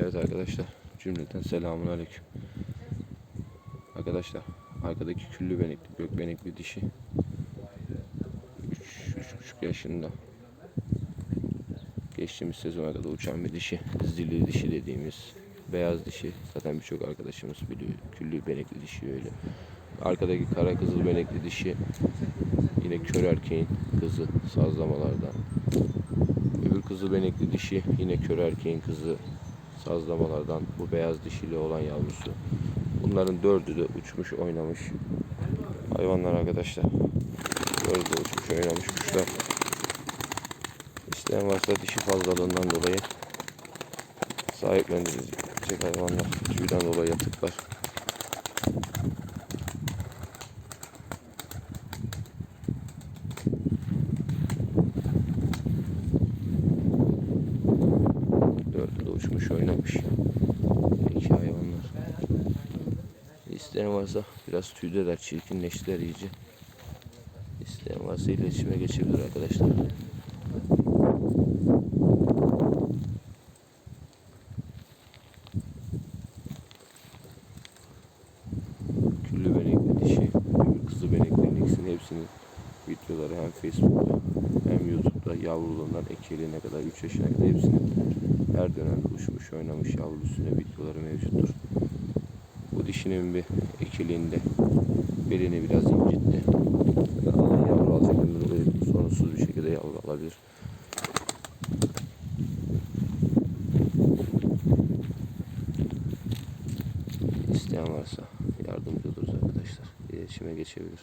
Evet arkadaşlar cümleten selamun aleyküm. Arkadaşlar arkadaki küllü benekli gök benekli dişi 3 3,5 yaşında. Geçtiğimiz sezona kadar uçan bir dişi. Zilli dişi dediğimiz beyaz dişi. Zaten birçok arkadaşımız biliyor. Küllü benekli dişi öyle. Arkadaki kara kızıl benekli dişi yine kör erkeğin kızı sazlamalardan. Öbür kızıl benekli dişi yine kör erkeğin kızı sazlamalardan bu beyaz dişili olan yavrusu. Bunların dördü de uçmuş oynamış hayvanlar arkadaşlar. Dördü de uçmuş oynamış kuşlar. İsteyen varsa dişi fazlalığından dolayı sahiplendirilecek hayvanlar. Tüyden dolayı yatıklar. Uçmuş oynamış. İki hayvanlar. İsteyen varsa biraz tüydeler, çirkinleştiler iyice. İsteyen varsa iletişime geçebilir arkadaşlar. Küllü benekli dişi, kızı beneklerin ikisinin hepsinin videoları hem Facebook'ta hem YouTube'da yavruluğundan ekeliğine kadar 3 yaşına kadar hepsinin her dönemde uçmuş oynamış yavru üstüne videoları mevcuttur. Bu dişinin bir ekiliğinde belini biraz incitti. Alan yavru alacak ömrü sorunsuz bir şekilde yavru alabilir. İsteyen varsa yardımcı oluruz arkadaşlar. İletişime geçebilir.